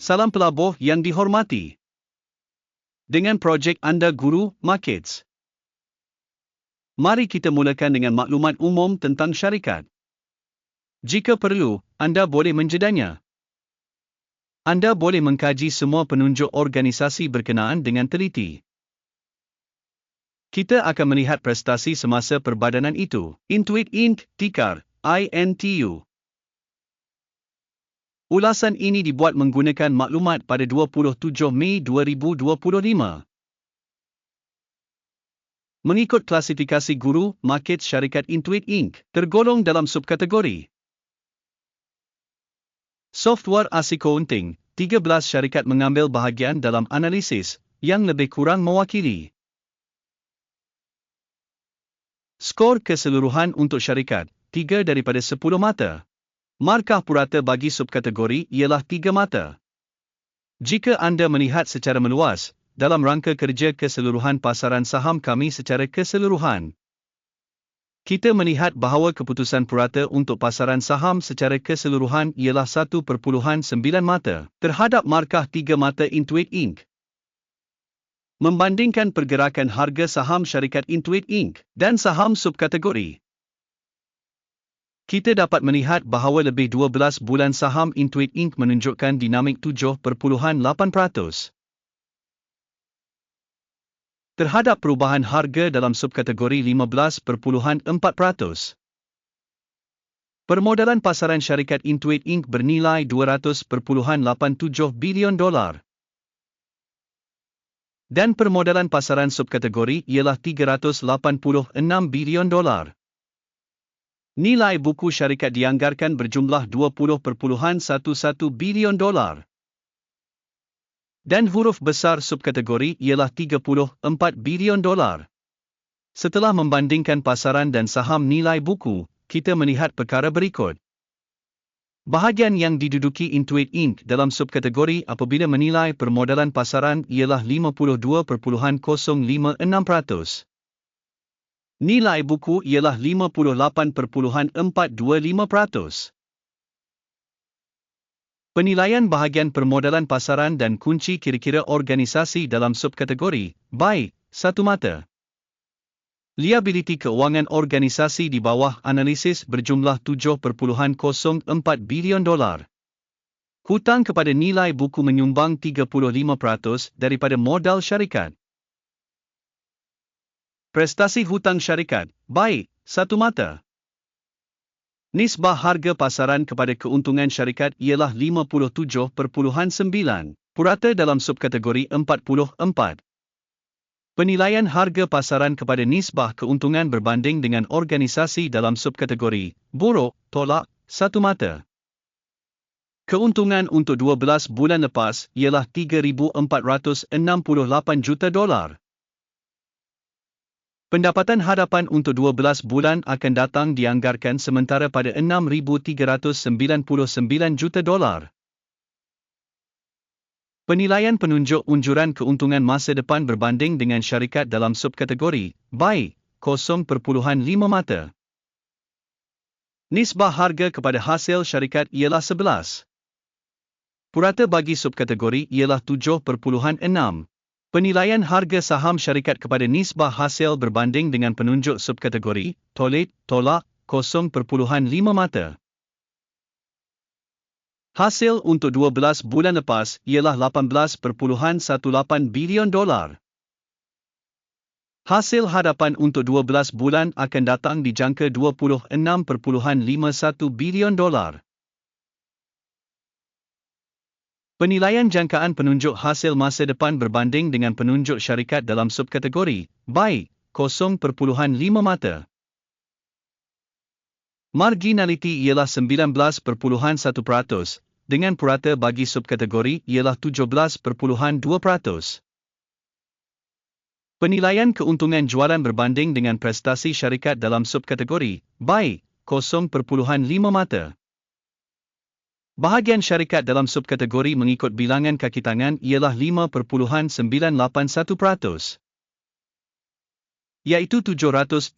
salam pelabuh yang dihormati. Dengan projek anda Guru Markets. Mari kita mulakan dengan maklumat umum tentang syarikat. Jika perlu, anda boleh menjedanya. Anda boleh mengkaji semua penunjuk organisasi berkenaan dengan teliti. Kita akan melihat prestasi semasa perbadanan itu. Intuit Inc. Tikar, INTU. Ulasan ini dibuat menggunakan maklumat pada 27 Mei 2025. Mengikut klasifikasi guru, market syarikat Intuit Inc. tergolong dalam subkategori. Software Accounting, 13 syarikat mengambil bahagian dalam analisis yang lebih kurang mewakili. Skor keseluruhan untuk syarikat, 3 daripada 10 mata. Markah purata bagi subkategori ialah tiga mata. Jika anda melihat secara meluas, dalam rangka kerja keseluruhan pasaran saham kami secara keseluruhan, kita melihat bahawa keputusan purata untuk pasaran saham secara keseluruhan ialah 1.9 mata terhadap markah 3 mata Intuit Inc. Membandingkan pergerakan harga saham syarikat Intuit Inc. dan saham subkategori, kita dapat melihat bahawa lebih 12 bulan saham Intuit Inc. menunjukkan dinamik 7.8%. Terhadap perubahan harga dalam subkategori 15.4%. Permodalan pasaran syarikat Intuit Inc. bernilai 200.87 bilion dolar. Dan permodalan pasaran subkategori ialah 386 bilion dolar. Nilai buku syarikat dianggarkan berjumlah 20.11 bilion dolar. Dan huruf besar subkategori ialah 34 bilion dolar. Setelah membandingkan pasaran dan saham nilai buku, kita melihat perkara berikut. Bahagian yang diduduki Intuit Inc. dalam subkategori apabila menilai permodalan pasaran ialah 52.056%. Nilai buku ialah 58.425%. Penilaian bahagian permodalan pasaran dan kunci kira-kira organisasi dalam subkategori, baik, satu mata. Liability keuangan organisasi di bawah analisis berjumlah 7.04 bilion dolar. Hutang kepada nilai buku menyumbang 35% daripada modal syarikat. Prestasi hutang syarikat, baik, satu mata. Nisbah harga pasaran kepada keuntungan syarikat ialah 57.9, purata dalam subkategori 44. Penilaian harga pasaran kepada nisbah keuntungan berbanding dengan organisasi dalam subkategori, buruk, tolak, satu mata. Keuntungan untuk 12 bulan lepas ialah 3,468 juta dolar. Pendapatan hadapan untuk 12 bulan akan datang dianggarkan sementara pada 6,399 juta dolar. Penilaian penunjuk unjuran keuntungan masa depan berbanding dengan syarikat dalam subkategori, baik, 0.5 mata. Nisbah harga kepada hasil syarikat ialah 11. Purata bagi subkategori ialah 7.6. Penilaian harga saham syarikat kepada nisbah hasil berbanding dengan penunjuk subkategori, tolit, tolak, 0.5 mata. Hasil untuk 12 bulan lepas ialah 18.18 bilion dolar. Hasil hadapan untuk 12 bulan akan datang dijangka 26.51 bilion dolar. Penilaian jangkaan penunjuk hasil masa depan berbanding dengan penunjuk syarikat dalam subkategori, baik, 0.5 mata. Marginality ialah 19.1%, dengan purata bagi subkategori ialah 17.2%. Penilaian keuntungan jualan berbanding dengan prestasi syarikat dalam subkategori, baik, 0.5 mata. Bahagian syarikat dalam subkategori mengikut bilangan kaki tangan ialah 5.981%. Iaitu 770%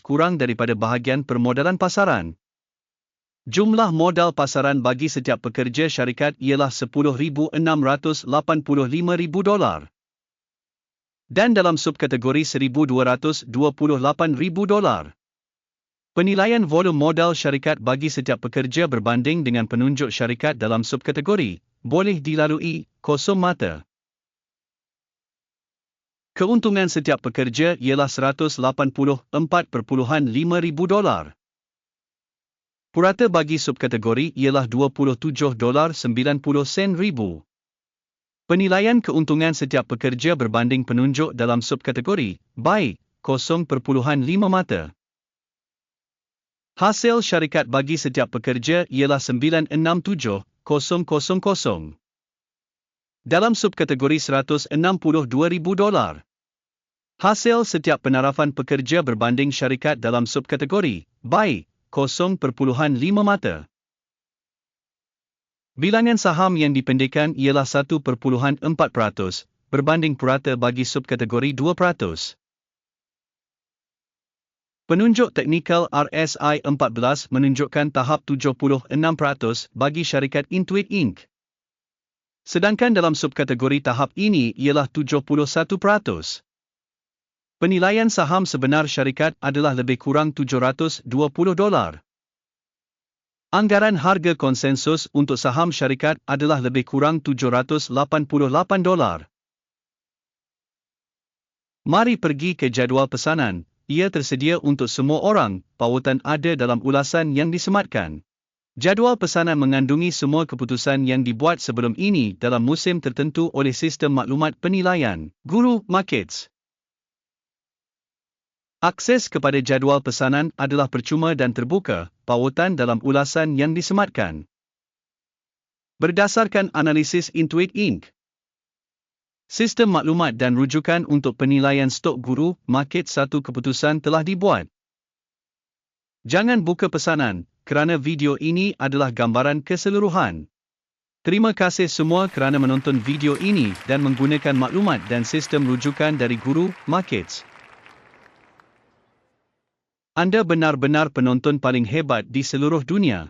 kurang daripada bahagian permodalan pasaran. Jumlah modal pasaran bagi setiap pekerja syarikat ialah 10,685,000 dolar. Dan dalam subkategori 1,228,000 dolar. Penilaian volum modal syarikat bagi setiap pekerja berbanding dengan penunjuk syarikat dalam subkategori boleh dilalui kosong mata. Keuntungan setiap pekerja ialah 184.5,000 dolar. Purata bagi subkategori ialah 27 dolar 90 sen ribu. Penilaian keuntungan setiap pekerja berbanding penunjuk dalam subkategori, baik, 0.5 mata. Hasil syarikat bagi setiap pekerja ialah 967,000. Dalam subkategori 162,000 dolar. Hasil setiap penarafan pekerja berbanding syarikat dalam subkategori, baik, 0.5 mata. Bilangan saham yang dipendekkan ialah 1.4% berbanding purata bagi subkategori 2%. Penunjuk teknikal RSI 14 menunjukkan tahap 76% bagi syarikat Intuit Inc. Sedangkan dalam subkategori tahap ini ialah 71%. Penilaian saham sebenar syarikat adalah lebih kurang 720 dolar. Anggaran harga konsensus untuk saham syarikat adalah lebih kurang 788 dolar. Mari pergi ke jadual pesanan. Ia tersedia untuk semua orang, pautan ada dalam ulasan yang disematkan. Jadual pesanan mengandungi semua keputusan yang dibuat sebelum ini dalam musim tertentu oleh sistem maklumat penilaian, Guru Markets. Akses kepada jadual pesanan adalah percuma dan terbuka, pautan dalam ulasan yang disematkan. Berdasarkan analisis Intuit Inc. Sistem maklumat dan rujukan untuk penilaian stok guru, market satu keputusan telah dibuat. Jangan buka pesanan, kerana video ini adalah gambaran keseluruhan. Terima kasih semua kerana menonton video ini dan menggunakan maklumat dan sistem rujukan dari Guru Markets. Anda benar-benar penonton paling hebat di seluruh dunia.